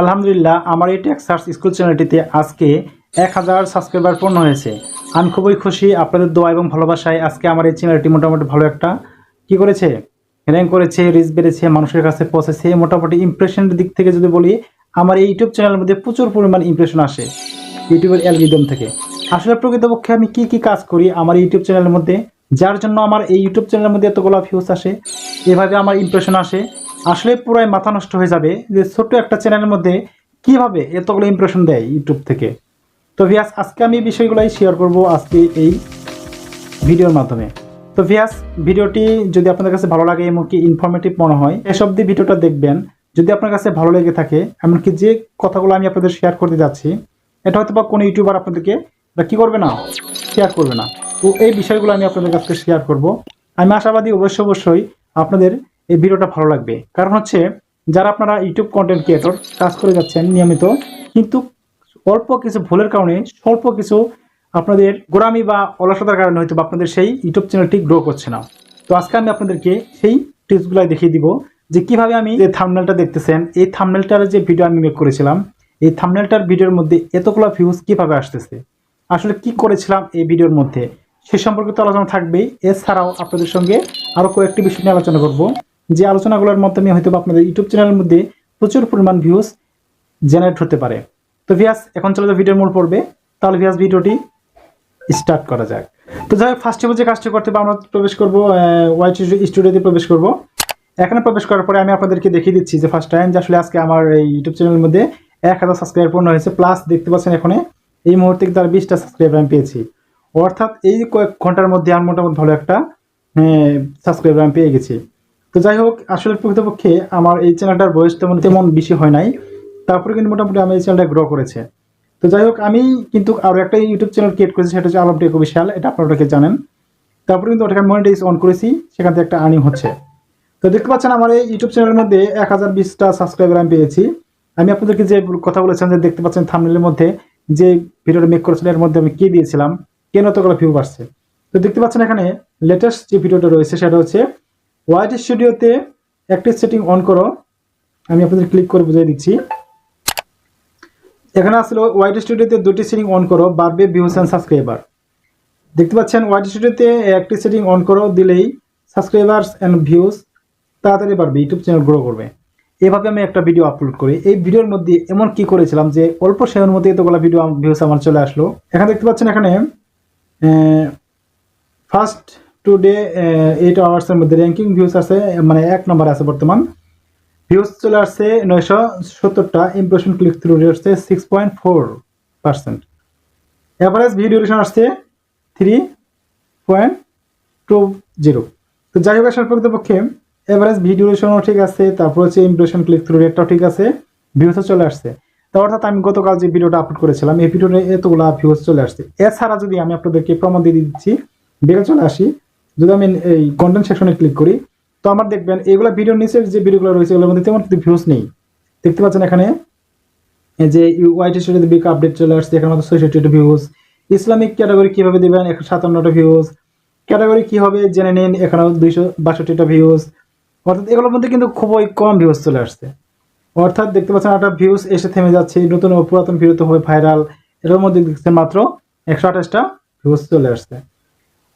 আলহামদুলিল্লাহ, আমার এই টেক সার্চ স্কুল চ্যানেলটিতে আজকে এক হাজার সাবস্ক্রাইবার পূর্ণ হয়েছে। আমি খুবই খুশি, আপনাদের দোয়া এবং ভালোবাসায় আজকে আমার এই চ্যানেলটি মোটামুটি ভালো একটা কি করেছে? র্যাঙ্ক করেছে রিচ বেড়েছে, মানুষের কাছে পৌঁছেছে। মোটামুটি ইমপ্রেশনের দিক থেকে যদি বলি, আমার এই ইউটিউব চ্যানেলের মধ্যে প্রচুর পরিমাণ ইমপ্রেশন আসে ইউটিউবের অ্যালগিদম থেকে। আসলে প্রকৃতপক্ষে আমি কি কি কাজ করি আমার ইউটিউব চ্যানেলের মধ্যে? যার জন্য আমার এই ইউটিউব চ্যানেলের মধ্যে এতগুলো ভিউজ আসে, এভাবে আমার ইমপ্রেশন আসে। আসলে পুরাই মাথা নষ্ট হয়ে যাবে যে ছোট্ট একটা চ্যানেলের মধ্যে কীভাবে এতগুলো ইমপ্রেশন দেয় ইউটিউব থেকে। তো ভিয়াস, আজকে আমি বিষয়গুলোই শেয়ার করব আজকে এই ভিডিওর মাধ্যমে। তো ভিয়াস, ভিডিওটি যদি আপনাদের কাছে ভালো লাগে এমনকি ইনফরমেটিভ মনে হয় এসব দিয়ে ভিডিওটা দেখবেন। যদি আপনার কাছে ভালো লেগে থাকে, এমনকি যে কথাগুলো আমি আপনাদের শেয়ার করতে যাচ্ছি, এটা হয়তো বা কোনো ইউটিউবার আপনাদেরকে বা কী করবে না শেয়ার করবে না। তো এই বিষয়গুলো আমি আপনাদের কাছে শেয়ার করব। আমি আশাবাদী অবশ্যই অবশ্যই আপনাদের এই ভিডিওটা ভালো লাগবে। কারণ হচ্ছে, যারা আপনারা ইউটিউব কন্টেন্ট ক্রিয়েটর কাজ করে যাচ্ছেন নিয়মিত, কিন্তু অল্প কিছু ভুলের কারণে স্বল্প কিছু আপনাদের গোড়ামি বা অলসতার কারণে হয়তো আপনাদের সেই ইউটিউব চ্যানেলটি গ্রো করছে না। তো আজকে আমি আপনাদেরকে সেই টিপসগুলো দেখিয়ে দিব যে কীভাবে আমি যে থামনেলটা দেখতেছেন, এই থামনেলটার যে ভিডিও আমি মেক করেছিলাম, এই থামনেলটার ভিডিওর মধ্যে এতগুলো ভিউজ কীভাবে আসতেছে, আসলে কি করেছিলাম এই ভিডিওর মধ্যে, সে সম্পর্কে তো আলোচনা থাকবেই এছাড়াও আপনাদের সঙ্গে আরও কয়েকটি বিষয় নিয়ে আলোচনা করব। যে আলোচনাগুলোর মাধ্যমে হয়তো আপনাদের ইউটিউব চ্যানেলের মধ্যে প্রচুর পরিমাণ ভিউজ জেনারেট হতে পারে। তো ভিয়াস এখন চলে যাও ভিডিওর মূল পড়বে তাহলে ভিয়াস ভিডিওটি স্টার্ট করা যাক। তো যাই হোক ফার্স্ট যে কাজটি করতে আমরা প্রবেশ করব ওয়াইট স্টুডিওতে প্রবেশ করব। এখানে প্রবেশ করার পরে আমি আপনাদেরকে দেখিয়ে দিচ্ছি যে ফার্স্ট টাইম যে আসলে আজকে আমার এই ইউটিউব চ্যানেলের মধ্যে এক হাজার সাবস্ক্রাইবার পূর্ণ হয়েছে। প্লাস দেখতে পাচ্ছেন এখানে, এই মুহূর্তে কিন্তু আর বিশটা সাবস্ক্রাইবার আমি পেয়েছি। অর্থাৎ এই কয়েক ঘণ্টার মধ্যে আমি মোটামুটি ভালো একটা সাবস্ক্রাইবার আমি পেয়ে গেছি। তো যাই হোক, আসলে প্রকৃতপক্ষে আমার এই চ্যানেলটার বয়স তেমন তেমন বেশি হয় নাই। তারপরে কিন্তু মোটামুটি আমি এই চ্যানেলটা গ্রো করেছে। তো যাই হোক, আমি কিন্তু আরও একটা ইউটিউব চ্যানেল ক্রিয়েট করেছি, সেটা হচ্ছে আলম টেকো বিশাল এটা আপনারা ওটাকে জানেন। তারপরে কিন্তু ওটাকে মনিটাইজ অন করেছি, সেখান থেকে একটা আর্নিং হচ্ছে। তো দেখতে পাচ্ছেন আমার এই ইউটিউব চ্যানেলের মধ্যে এক হাজার বিশটা সাবস্ক্রাইবার আমি পেয়েছি। আমি আপনাদেরকে যে কথা বলেছেন যে দেখতে পাচ্ছেন থামনেলের মধ্যে, যে ভিডিওটা মেক করেছিলেন, এর মধ্যে আমি কি দিয়েছিলাম, কেন এতগুলো ভিউ বাড়ছে? তো দেখতে পাচ্ছেন এখানে লেটেস্ট যে ভিডিওটা রয়েছে, সেটা হচ্ছে হোয়াইট স্টুডিওতে একটি সেটিং অন করো। আমি আপনাদের ক্লিক করে বুঝিয়ে দিচ্ছি। এখানে আসলে হোয়াইট স্টুডিওতে দুটি সেটিং অন করো, বাড়বে ভিউস অ্যান্ড সাবস্ক্রাইবার। দেখতে পাচ্ছেন, হোয়াইট স্টুডিওতে একটি সেটিং অন করো, দিলেই সাবস্ক্রাইবার্স অ্যান্ড ভিউস তাড়াতাড়ি বাড়বে, ইউটিউব চ্যানেল গ্রো করবে। এভাবে আমি একটা ভিডিও আপলোড করি। এই ভিডিওর মধ্যে এমন কি করেছিলাম যে অল্প সময়ের মধ্যে এতগুলো ভিডিও ভিউস আমার চলে আসলো। এখানে দেখতে পাচ্ছেন এখানে ফার্স্ট টু ডে এইট আওয়ার্সের মধ্যে র্যাঙ্কিং ভিউস আছে মানে এক নম্বর আছে বর্তমান। ভিউজ চলে আসছে নয়শো সত্তরটা ইমপ্রেশন ক্লিক থ্রু রেট হচ্ছে six point four percent average video আসছে থ্রি পয়েন্ট টু জিরো তো যাই হোক আসার প্রকৃতপক্ষে এভারেজ ভিডিও ডিউরেশনও ঠিক আছে, তারপর হচ্ছে ইমপ্রেশন ক্লিক থ্রু রেটটাও ঠিক আছে ভিউসও চলে আসছে। তো অর্থাৎ আমি গতকাল যে ভিডিওটা আপলোড করেছিলাম, এই ভিডিওতে এতগুলো ভিউজ চলে আসছে। এছাড়া যদি আমি আপনাদেরকে প্রমাণ দিয়ে দিচ্ছি, বেগে চলে আসি। যদি আমি এই কন্টেন্ট সেকশনে ক্লিক করি, তো আমার দেখবেন এগুলো ভিডিওর নিচের যে ভিডিওগুলো রয়েছে, এগুলোর মধ্যে তেমন কিন্তু ভিউজ নেই। দেখতে পাচ্ছেন এখানে? যে ওয়াইট স্টুডিওতে বিগ আপডেট চলে আসছে, এখানে মধ্যে ছয়ষট্টিটা ভিউজ ইসলামিক ক্যাটাগরি কীভাবে দেবেন? একশো সাতান্নটা ভিউজ ক্যাটাগরি কী হবে? জেনে নিন, এখানেও দুইশো বাষট্টিটা ভিউজ অর্থাৎ এগুলোর মধ্যে কিন্তু খুবই কম ভিউজ চলে আসছে। অর্থাৎ দেখতে পাচ্ছেন একটা ভিউজ এসে থেমে যাচ্ছে, নতুন ও পুরাতন ভিডিও তো হবে ভাইরাল এটার মধ্যে দেখছেন মাত্র একশো আঠাশটা ভিউজ চলে আসছে।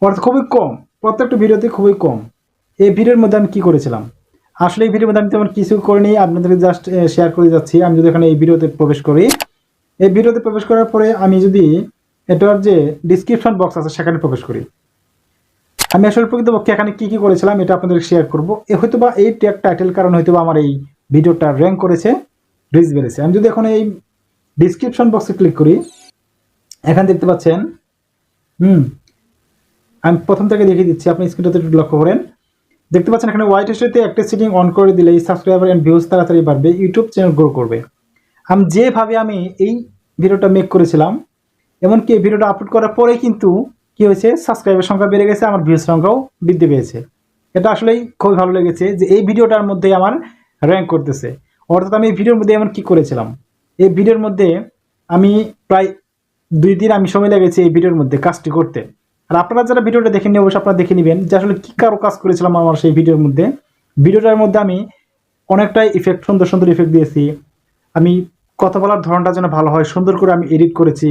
অর্থাৎ খুবই কম। প্রত্যেকটা ভিডিওতে খুবই কম। এই ভিডিওর মধ্যে আমি কি করেছিলাম? আসলে এই ভিডিওর মধ্যে আমি তেমন কিছু করিনি, আপনাদেরকে জাস্ট শেয়ার করে যাচ্ছি আমি যদি এখানে এই ভিডিওতে প্রবেশ করি, এই ভিডিওতে প্রবেশ করার পরে আমি যদি এটার যে ডিসক্রিপশন বক্স আছে, সেখানে প্রবেশ করি। আমি আসলে প্রকৃতপক্ষে এখানে কী কী করেছিলাম, এটা আপনাদের শেয়ার করব। এ হয়তো বা এই ট্যাগ টাইটেল কারণ হয়তো আমার এই ভিডিওটা র্যাঙ্ক করেছে রিচ বেড়েছে। আমি যদি এখন এই ডিসক্রিপশন বক্সে ক্লিক করি, এখানে দেখতে পাচ্ছেন, হুম আমি প্রথম থেকে দেখিয়ে দিচ্ছি, আপনি স্ক্রিনটাতে একটু লক্ষ্য করেন। দেখতে পাচ্ছেন এখানে হোয়াইট স্টেতে একটা সিটিং অন করে দিলে সাবস্ক্রাইবার অ্যান্ড ভিউজ তাড়াতাড়ি বাড়বে ইউটিউব চ্যানেল গ্রো করবে। আমি যেভাবে আমি এই ভিডিওটা মেক করেছিলাম, এমনকি এই ভিডিওটা আপলোড করার পরে কিন্তু কি হয়েছে সাবস্ক্রাইবের সংখ্যা বেড়ে গেছে, আমার ভিউজ সংখ্যাও বৃদ্ধি পেয়েছে। এটা আসলেই খুবই ভালো লেগেছে যে এই ভিডিওটার মধ্যে আমার র্যাঙ্ক করতেছে। অর্থাৎ আমি এই ভিডিওর মধ্যে এমন কি করেছিলাম, এই ভিডিওর মধ্যে আমি প্রায় দুই দিন আমি সময় লেগেছে এই ভিডিওর মধ্যে কাজটি করতে। আর আপনারা যারা ভিডিওটা দেখে নিয়ে অবশ্যই আপনারা দেখে নেবেন যে আসলে কী কারও কাজ করেছিলাম আমার সেই ভিডিওর মধ্যে। ভিডিওটার মধ্যে আমি অনেকটাই ইফেক্ট সুন্দর সুন্দর ইফেক্ট দিয়েছি। আমি কথা বলার ধরনটা যেন ভালো হয়, সুন্দর করে আমি এডিট করেছি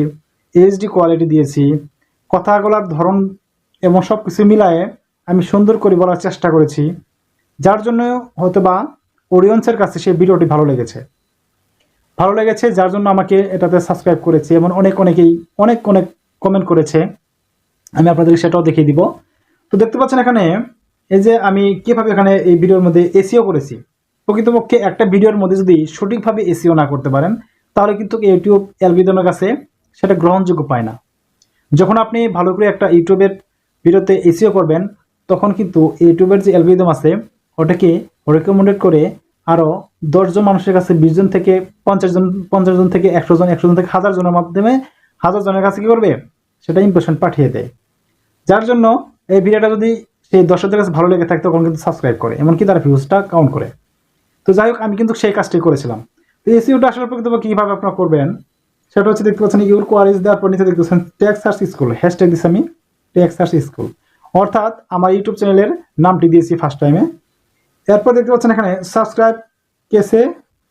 এইচডি কোয়ালিটি দিয়েছি। কথা বলার ধরন এবং সব কিছু মিলায়ে আমি সুন্দর করে বলার চেষ্টা করেছি। যার জন্য হয়তো বা অডিয়েন্সের কাছে সেই ভিডিওটি ভালো লেগেছে। ভালো লেগেছে, যার জন্য আমাকে এটাতে সাবস্ক্রাইব করেছে এবং অনেক অনেকেই অনেক অনেক কমেন্ট করেছে। আমি আপনাদেরকে সেটাও দেখিয়ে দিব। তো দেখতে পাচ্ছেন এখানে এই যে আমি কীভাবে এখানে এই ভিডিওর মধ্যে এসিও করেছি, প্রকৃতপক্ষে একটা ভিডিওর মধ্যে যদি সঠিকভাবে এসিও না করতে পারেন, তাহলে কিন্তু ইউটিউব অ্যালগিদমের কাছে সেটা গ্রহণযোগ্য পায় না। যখন আপনি ভালো করে একটা ইউটিউবের ভিডিওতে এসিও করবেন, তখন কিন্তু ইউটিউবের যে অ্যালবিদম আছে, ওটাকে রেকমেন্ডেড করে আরও দশজন মানুষের কাছে বিশ জন থেকে পঞ্চাশ জন পঞ্চাশ জন থেকে একশো জন একশো জন থেকে হাজার জনের মাধ্যমে হাজার জনের কাছে কী করবে? সেটা ইম্প্রেশন পাঠিয়ে দেয়। যার জন্য এই ভিডিওটা যদি সেই দর্শকদের কাছে ভালো লেগে থাকে, তখন কিন্তু সাবস্ক্রাইব করে, এমনকি তার ভিউজটা কাউন্ট করে। তো যাই হোক, আমি কিন্তু সেই কাজটি করেছিলাম। তো এসিওটা আসলে প্রকৃতপক্ষে কীভাবে আপনারা করবেন, সেটা হচ্ছে দেখতে পাচ্ছেন ইউর কোয়ারিজ দেওয়ার পর নিচে দেখতে পাচ্ছেন টেক সার্চ স্কুল হ্যাশট্যাগ দিচ্ছি আমি টেক সার্চ স্কুল অর্থাৎ আমার ইউটিউব চ্যানেলের নামটি দিয়েছি ফার্স্ট টাইমে এরপর দেখতে পাচ্ছেন এখানে সাবস্ক্রাইব কেসে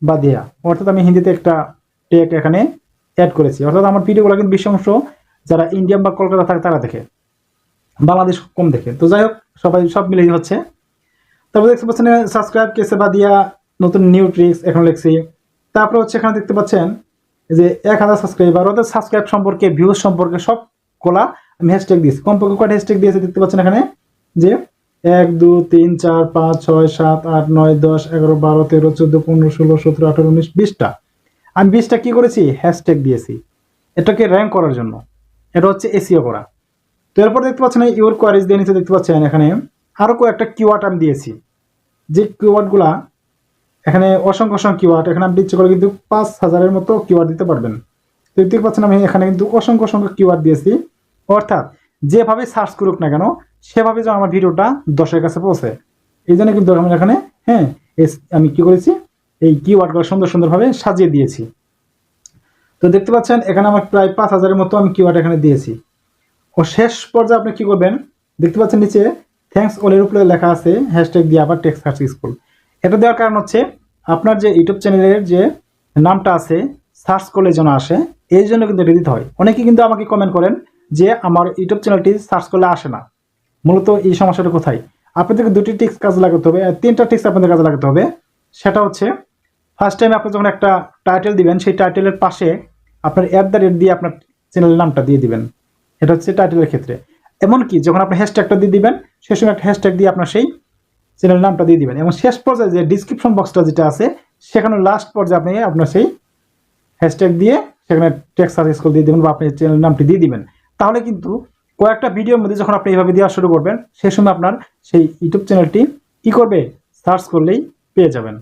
বা দেয়া, অর্থাৎ আমি হিন্দিতে একটা টেক এখানে অ্যাড করেছি। অর্থাৎ আমার ভিডিওগুলো কিন্তু বেশি অংশ যারা ইন্ডিয়ান বা কলকাতা থাকে, তারা দেখে। বাংলাদেশ কম দেখে। তো যাই হোক, সবাই সব মিলেই হচ্ছে। তারপর দেখতে পাচ্ছেন সাবস্ক্রাইব কেসে বা দিয়া নতুন নিউ ট্রিক্স এখন লিখছি। তারপর হচ্ছে এখানে দেখতে পাচ্ছেন যে এক হাজার সাবস্ক্রাইবার অর্থাৎ সাবস্ক্রাইব সম্পর্কে ভিউজ সম্পর্কে সব কোলা আমি হ্যাশট্যাগ দিয়েছি। কমপক্ষে কয়টা হ্যাশট্যাগ দিয়েছি দেখতে পাচ্ছেন এখানে? যে এক, দু, তিন, চার, পাঁচ, ছয়, সাত, আট, নয়, দশ, এগারো, বারো, তেরো, চোদ্দ, পনেরো, ষোলো, সতেরো, আঠারো, উনিশ, বিশটা। আমি বিশটা কি করেছি? হ্যাশট্যাগ দিয়েছি। এটাকে র্যাঙ্ক করার জন্য। এটা হচ্ছে এসিও করা। তো এরপর দেখতে পাচ্ছেন ইউর কোয়ারিজ দিয়ে নিচে দেখতে পাচ্ছেন এখানে আরও কয়েকটা কিওয়ার্ড আমি দিয়েছি। যে কিওয়ার্ডগুলা এখানে অসংখ্য অসংখ্য কিওয়ার্ড এখানে আপনি ইচ্ছে করে কিন্তু পাঁচ হাজারের মতো কিওয়ার্ড দিতে পারবেন। তো দেখতে পাচ্ছেন আমি এখানে কিন্তু অসংখ্য অসংখ্য কিওয়ার্ড দিয়েছি। অর্থাৎ যেভাবে সার্চ করুক না কেন, সেভাবে যেন আমার ভিডিওটা দশের কাছে পৌঁছে। এই জন্য কিন্তু আমি এখানে হ্যাঁ আমি কি করেছি? এই কিওয়ার্ডগুলো সুন্দর সুন্দরভাবে সাজিয়ে দিয়েছি। তো দেখতে পাচ্ছেন এখানে আমার প্রায় পাঁচ হাজারের মতো আমি কিওয়ার্ড এখানে দিয়েছি। ও শেষ পর্যায়ে আপনি কি করবেন? দেখতে পাচ্ছেন নিচে থ্যাঙ্কস অলের উপরে লেখা আছে হ্যাশট্যাগ দিয়ে আবার টেক্সট সার্চ স্কুল এটা দেওয়ার কারণ হচ্ছে, আপনার যে ইউটিউব চ্যানেলের যে নামটা আছে সার্চ করলে যেন আসে, এই জন্য কিন্তু এটা দিতে হয়। অনেকে কিন্তু আমাকে কমেন্ট করেন যে আমার ইউটিউব চ্যানেলটি সার্চ করলে আসে না। মূলত এই সমস্যাটা কোথায়? আপনাদেরকে দুটি টিক্স কাজে লাগাতে হবে তিনটা টিক্স আপনাদের কাজে লাগাতে হবে। সেটা হচ্ছে ফার্স্ট টাইম আপনি যখন একটা টাইটেল দিবেন, সেই টাইটেলের পাশে আপনার অ্যাট দ্য রেট দিয়ে আপনার চ্যানেলের নামটা দিয়ে দিবেন। এটা হচ্ছে টাইটেলের ক্ষেত্রে। এমনকি যখন আপনি হ্যাশট্যাগটা দিয়ে দিবেন, সে সময় একটা হ্যাশট্যাগ দিয়ে আপনার সেই চ্যানেল নামটা দিয়ে দিবেন। এবং শেষ পর্যায়ে যে ডিসক্রিপশন বক্সটা যেটা আছে, সেখানে লাস্ট পর্যায়ে আপনি আপনার সেই হ্যাশট্যাগ দিয়ে সেখানে টেক্সট সার্চ স্কুল দিয়ে দিবেন বা আপনি চ্যানেল নামটি দিয়ে দিবেন। তাহলে কিন্তু কয়েকটা ভিডিওর মধ্যে যখন আপনি এইভাবে দেওয়া শুরু করবেন সেই সময় আপনার সেই ইউটিউব চ্যানেলটি কি করবে সার্চ করলেই পেয়ে যাবেন।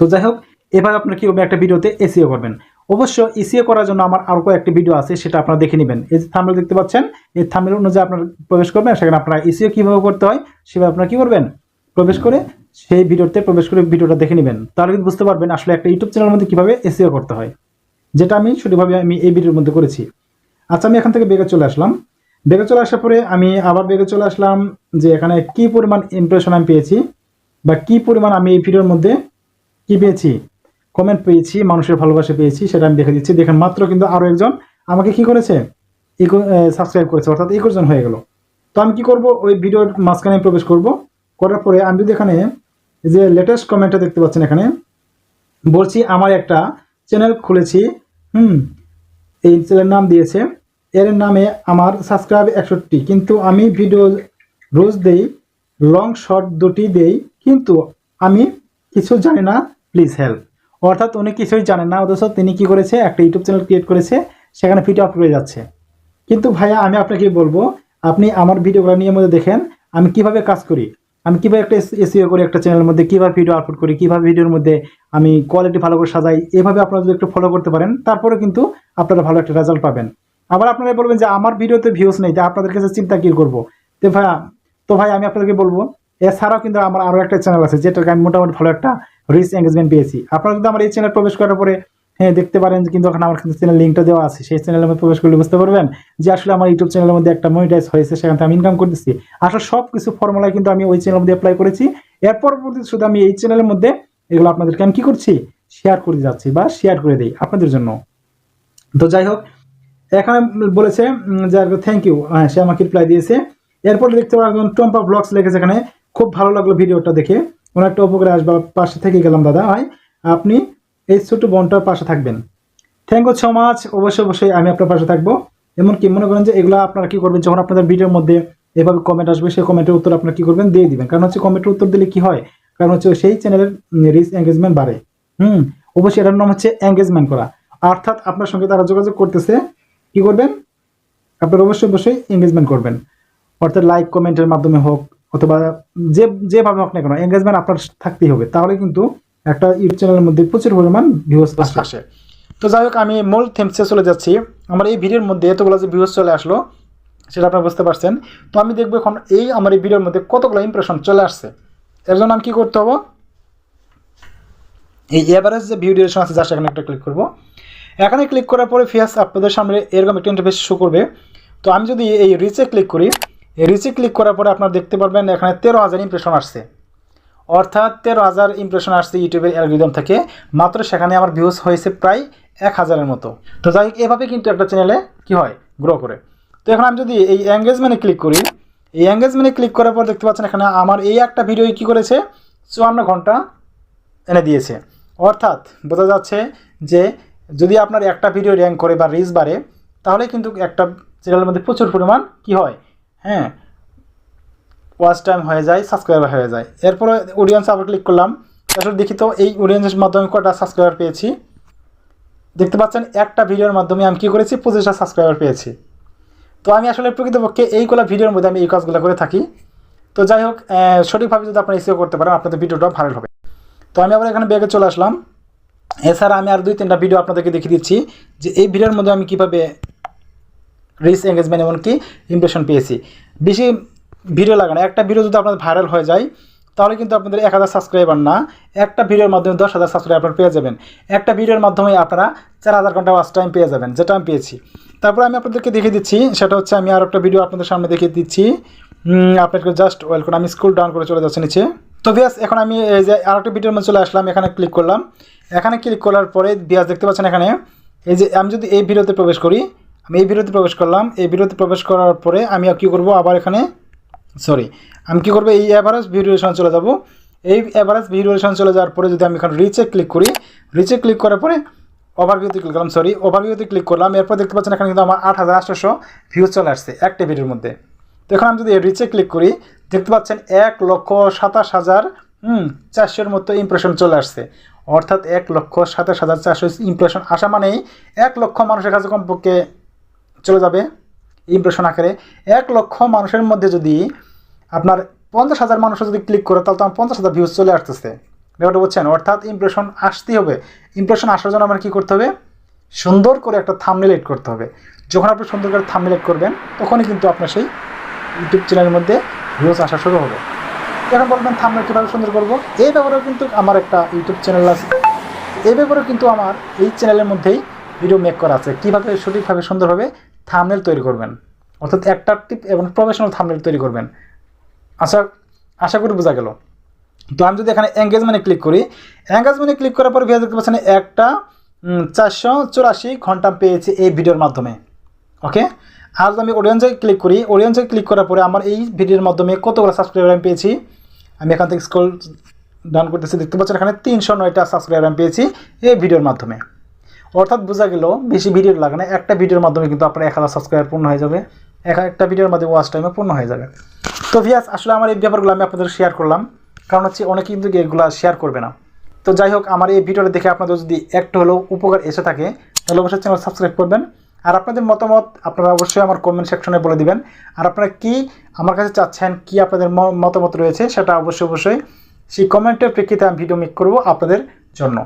তো যাই হোক, এভাবে আপনার কি করবেন একটা ভিডিওতে এসিও করবেন? অবশ্য এসিও করার জন্য আমার আরও কয়েকটি ভিডিও আছে, সেটা আপনারা দেখে নেবেন। এই যে থামলে দেখতে পাচ্ছেন, এই থামলে অনুযায়ী আপনারা প্রবেশ করবেন, সেখানে আপনারা এসিও কীভাবে করতে হয়, সেভাবে আপনারা কী করবেন? প্রবেশ করে সেই ভিডিওতে প্রবেশ করে ভিডিওটা দেখে নেবেন। তাহলে কিন্তু বুঝতে পারবেন আসলে একটা ইউটিউব চ্যানেলের মধ্যে কীভাবে এসিও করতে হয়। যেটা আমি সঠিকভাবে আমি এই ভিডিওর মধ্যে করেছি। আচ্ছা আমি এখান থেকে বেগে চলে আসলাম। বেগে চলে আসার পরে আমি আবার বেগে চলে আসলাম যে এখানে কি পরিমাণ ইমপ্রেশন আমি পেয়েছি, বা কি পরিমাণ আমি এই ভিডিওর মধ্যে কি পেয়েছি। কমেন্ট পেয়েছি, মানুষের ভালোবাসা পেয়েছি, সেটা আমি দেখে দিচ্ছি। দেখেন, মাত্র কিন্তু আরও একজন আমাকে কি করেছে? সাবস্ক্রাইব করেছে, অর্থাৎ একুশ জন হয়ে গেল। তো আমি কি করব? ওই ভিডিওর মাঝখানে প্রবেশ করব। করার পরে আমি যদি এখানে যে লেটেস্ট কমেন্টটা দেখতে পাচ্ছেন এখানে, বলছি, আমার একটা চ্যানেল খুলেছি, হুম, এই চ্যানেলের নাম দিয়েছে। এর নামে আমার সাবস্ক্রাইব একষট্টি, কিন্তু আমি ভিডিও রোজ দেই লং শর্ট দুটি দেই, কিন্তু আমি কিছু জানি না প্লিজ হেল্প অর্থাৎ উনি কিছুই জানেন না, অথচ তিনি কি করেছে, একটা ইউটিউব চ্যানেল ক্রিয়েট করেছে, সেখানে ভিডিও আপলোড হয়ে যাচ্ছে। কিন্তু ভাইয়া, আমি আপনাকে বলব, আপনি আমার ভিডিওগুলো নিয়ে মধ্যে দেখেন, আমি কীভাবে কাজ করি। আমি কীভাবে একটা এসিও করি একটা চ্যানেলের মধ্যে, কীভাবে ভিডিও আপলোড করি, কীভাবে ভিডিওর মধ্যে আমি কোয়ালিটি ভালো করে সাজাই, এভাবে আপনারা যদি একটু ফলো করতে পারেন তারপরে কিন্তু আপনারা ভালো একটা রেজাল্ট পাবেন। আবার আপনারা বলবেন যে, আমার ভিডিওতে ভিউজ নেই, তা আপনাদের কাছে চিন্তা কি করব? তো ভাই তো ভাই আমি আপনাদেরকে বলব এছাড়াও কিন্তু আমার আরও একটা চ্যানেল আছে যেটাকে আমি মোটামুটি ভালো একটা রিচ এঙ্গেজমেন্ট পেয়েছি। আপনারা কিন্তু আমার এই চ্যানেল প্রবেশ করার পরে হ্যাঁ দেখতে পারেন কিন্তু ওখানে আমার কিন্তু চ্যানেল লিঙ্কটা দেওয়া আছে। সেই চ্যানেলের মধ্যে প্রবেশ করলে বুঝতে পারবেন যে আসলে আমার ইউটিউব চ্যানেলের মধ্যে একটা মনিটাইজ হয়েছে, সেখান থেকে আমি ইনকাম করতেছি। আসলে সব কিছু ফর্মুলা কিন্তু আমি ওই চ্যানেলের মধ্যে অ্যাপ্লাই করেছি। এর পরবর্তী শুধু আমি এই চ্যানেলের মধ্যে এগুলো আপনাদেরকে আমি কি করছি? শেয়ার করে যাচ্ছি বা শেয়ার করে দিই আপনাদের জন্য। তো যাই হোক, এখানে বলেছে যে থ্যাংক ইউ হ্যাঁ সে আমাকে রিপ্লাই দিয়েছে। এরপরে দেখতে পাবেন টম্পা ব্লগস লেগেছে এখানে। খুব ভালো লাগল ভিডিওটা দেখে। কোনো একটা উপকারে আসবা পাশে থেকে গেলাম দাদা ভাই। আপনি এই ছোট বোনটার পাশে থাকবেন। থ্যাংক ইউ সো মাচ অবশ্যই অবশ্যই আমি আপনার পাশে থাকব। এমনকি মনে করেন যে এগুলো আপনারা কি করবেন, যখন আপনাদের ভিডিওর মধ্যে এভাবে কমেন্ট আসবে, সেই কমেন্টের উত্তর আপনারা কি করবেন, দিয়ে দিবেন। কারণ হচ্ছে কমেন্টের উত্তর দিলে কি হয়? কারণ হচ্ছে সেই চ্যানেলের রিচ এঙ্গেজমেন্ট বাড়ে। হুম, অবশ্যই এটার নাম হচ্ছে এঙ্গেজমেন্ট করা। অর্থাৎ আপনার সঙ্গে তারা যোগাযোগ করতেছে, কি করবেন? আপনারা অবশ্যই অবশ্যই এঙ্গেজমেন্ট করবেন। অর্থাৎ লাইক কমেন্টের মাধ্যমে হোক অথবা যে, যেভাবে হোক না কেন এঙ্গেজমেন্ট আপনার থাকতেই হবে। তাহলে কিন্তু একটা ইউটিউব চ্যানেলের মধ্যে প্রচুর পরিমাণ ভিউজ আসে তো যাই হোক, আমি মূল থেমসে চলে যাচ্ছি। আমার এই ভিডিওর মধ্যে এতগুলো যে ভিউজ চলে আসলো, সেটা আপনারা বুঝতে পারছেন। তো আমি দেখব এখন এই আমার এই ভিডিওর মধ্যে কতগুলো ইমপ্রেশন চলে আসছে। এর জন্য আমি কী করতে হবে? এই এভারেজ যে ভিউ ডিউরেশন আছে জাস্ট সেখানে একটা ক্লিক করব। এখানে ক্লিক করার পরে ফেস আপনাদের সামনে এরকম একটা ইন্টারফেস শো করবে। তো আমি যদি এই রিচে ক্লিক করি রিচে ক্লিক করার পরে আপনারা দেখতে পারবেন এখানে তেরো হাজার ইমপ্রেশন আসছে। অর্থাৎ তেরো হাজার ইমপ্রেশন আসছে ইউটিউবের অ্যালগোরিদম থেকে। মাত্র সেখানে আমার ভিউজ হয়েছে প্রায় এক হাজারের মতো। তো যাই এভাবে কিন্তু একটা চ্যানেলে কি হয়? গ্রো করে। তো এখন আমি যদি এই এঙ্গেজমেন্টে ক্লিক করি, এই এঙ্গেজমেন্টে ক্লিক করার পর দেখতে পাচ্ছেন এখানে আমার এই একটা ভিডিও কি করেছে? চুয়ান্ন ঘণ্টা এনে দিয়েছে। অর্থাৎ বোঝা যাচ্ছে যে যদি আপনার একটা ভিডিও র্যাঙ্ক করে বা রিচ বাড়ে, তাহলে কিন্তু একটা চ্যানেলের মধ্যে প্রচুর পরিমাণ কি হয়? হ্যাঁ? ওয়াচ টাইম হয়ে যায় সাবস্ক্রাইবার হয়ে যায়। এরপরে অডিয়েন্স আবার ক্লিক করলাম। আসলে দেখি তো এই অডিয়েন্সের মাধ্যমে কটা সাবস্ক্রাইবার পেয়েছি। দেখতে পাচ্ছেন, একটা ভিডিওর মাধ্যমে আমি কী করেছি? পঁচিশটা সাবস্ক্রাইবার পেয়েছি। তো আমি আসলে প্রকৃতপক্ষে এইগুলো ভিডিওর মধ্যে আমি এই কাজগুলো করে থাকি। তো যাই হোক সঠিকভাবে যদি আপনারা এসিও করতে পারেন, আপনাদের ভিডিওটা ভালো হবে। তো আমি আবার এখানে ব্যাগে চলে আসলাম। এছাড়া আমি আর দুই তিনটা ভিডিও আপনাদেরকে দেখিয়ে দিচ্ছি যে এই ভিডিওর মধ্যে আমি কীভাবে রিচ এঙ্গেজমেন্ট এমনকি ইমপ্রেশন পেয়েছি। বেশি ভিডিও লাগে না। একটা ভিডিও যদি আপনাদের ভাইরাল হয়ে যায়, তাহলে কিন্তু আপনাদের এক হাজার সাবস্ক্রাইবার না। একটা ভিডিওর মাধ্যমে দশ হাজার সাবস্ক্রাইবার আপনারা পেয়ে যাবেন। একটা ভিডিওর মাধ্যমে আপনারা চার হাজার ঘণ্টা ওয়াচ টাইম পেয়ে যাবেন, যেটা আমি পেয়েছি। তারপরে আমি আপনাদেরকে দেখিয়ে দিচ্ছি, সেটা হচ্ছে আমি আর একটা ভিডিও আপনাদের সামনে দেখিয়ে দিচ্ছি। আপনাদেরকে জাস্ট ওয়েলকাম আমি স্কুল ডাউন করে চলে যাচ্ছি নিচে। তো বিয়াস এখন আমি এই যে আর একটা ভিডিওর মধ্যে চলে আসলাম, এখানে ক্লিক করলাম। এখানে ক্লিক করার পরে বিয়াস দেখতে পাচ্ছেন এখানে, এই যে আমি যদি এই ভিডিওতে প্রবেশ করি আমি এই ভিডিওতে প্রবেশ করলাম। এই ভিডিওতে প্রবেশ করার পরে আমি কী করব? আবার এখানে সরি আমি কী করব? এই অ্যাভারেজ ভিডিওশন চলে যাব। এই অ্যাভারেজ ভিডিওশন চলে যাওয়ার পরে যদি আমি এখন রিচে ক্লিক করি রিচে ক্লিক করার পরে ওভারভিউতে ক্লিক করলাম সরি ওভারভিউতে ক্লিক করলাম। এরপর দেখতে পাচ্ছেন এখানে কিন্তু আমার আট হাজার আটশোশো ভিউজ চলে আসছে একটা ভিডিওর মধ্যে। তো এখন আমি যদি রিচে ক্লিক করি, দেখতে পাচ্ছেন এক লক্ষ সাতাশ হাজার চারশোর মতো ইমপ্রেশন চলে আসছে। অর্থাৎ এক লক্ষ সাতাশ হাজার চারশো ইমপ্রেশন আসা মানেই এক লক্ষ মানুষের কাছে কমপক্ষে চলে যাবে ইমপ্রেশন আকারে। এক লক্ষ মানুষের মধ্যে যদি আপনার পঞ্চাশ হাজার মানুষ যদি ক্লিক করে, তাহলে তো আমার পঞ্চাশ হাজার ভিউজ চলে আসতেছে। ব্যাপারটা বুঝছেন? অর্থাৎ ইমপ্রেশন আসতেই হবে। ইমপ্রেশন আসার জন্য আমার কী করতে হবে? সুন্দর করে একটা থামনেল এড করতে হবে। যখন আপনি সুন্দর করে থামনেল এড করবেন, তখনই কিন্তু আপনার সেই ইউটিউব চ্যানেলের মধ্যে ভিউজ আসা শুরু হবে। এখন বলবেন থামনেল কীভাবে সুন্দর করব? এই ব্যাপারেও কিন্তু আমার একটা ইউটিউব চ্যানেল আছে। এই ব্যাপারেও কিন্তু আমার এই চ্যানেলের মধ্যেই ভিডিও মেক করা আছে। কীভাবে সঠিকভাবে সুন্দরভাবে থামনেল তৈরি করবেন। অর্থাৎ অ্যাট্রাকটিভ এবং প্রফেশনাল থামনেল তৈরি করবেন। আশা আশা করি বোঝা গেল। তো আমি যদি এখানে এঙ্গেজমেন্টে ক্লিক করি এঙ্গেজমেন্টে ক্লিক করার পর ভিডিও দেখতে পাচ্ছেন একটা চারশো চুরাশি ঘণ্টা পেয়েছি এই ভিডিওর মাধ্যমে। ওকে আর যদি আমি অডিয়েন্সে ক্লিক করি। অডিয়েন্সে ক্লিক করার পরে আমার এই ভিডিওর মাধ্যমে কতগুলো সাবস্ক্রাইবার আমি পেয়েছি? আমি এখান থেকে স্কল ডাউন করতেছি। দেখতে পাচ্ছেন এখানে তিনশো নয়টা সাবস্ক্রাইবার আমি পেয়েছি এই ভিডিওর মাধ্যমে। অর্থাৎ বোঝা গেল বেশি ভিডিও লাগে না, একটা ভিডিওর মাধ্যমে কিন্তু আপনার এক হাজার সাবস্ক্রাইবার পূর্ণ হয়ে যাবে। এক একটা ভিডিওর মাধ্যমে ওয়াচ টাইমে পূর্ণ হয়ে যাবে। তো ভিয়াস আসলে আমার এই ব্যাপারগুলো আমি আপনাদের শেয়ার করলাম। কারণ হচ্ছে অনেকে কিন্তু এগুলো শেয়ার করবে না। তো যাই হোক, আমার এই ভিডিওটা দেখে আপনাদের যদি একটু হলেও উপকার এসে থাকে, তাহলে অবশ্যই চ্যানেল সাবস্ক্রাইব করবেন। আর আপনাদের মতামত আপনারা অবশ্যই আমার কমেন্ট সেকশনে বলে দিবেন। আর আপনারা কি আমার কাছে চাচ্ছেন, কি আপনাদের মতামত রয়েছে, সেটা অবশ্যই অবশ্যই সেই কমেন্টের প্রেক্ষিতে আমি ভিডিও মেক করব আপনাদের জন্য।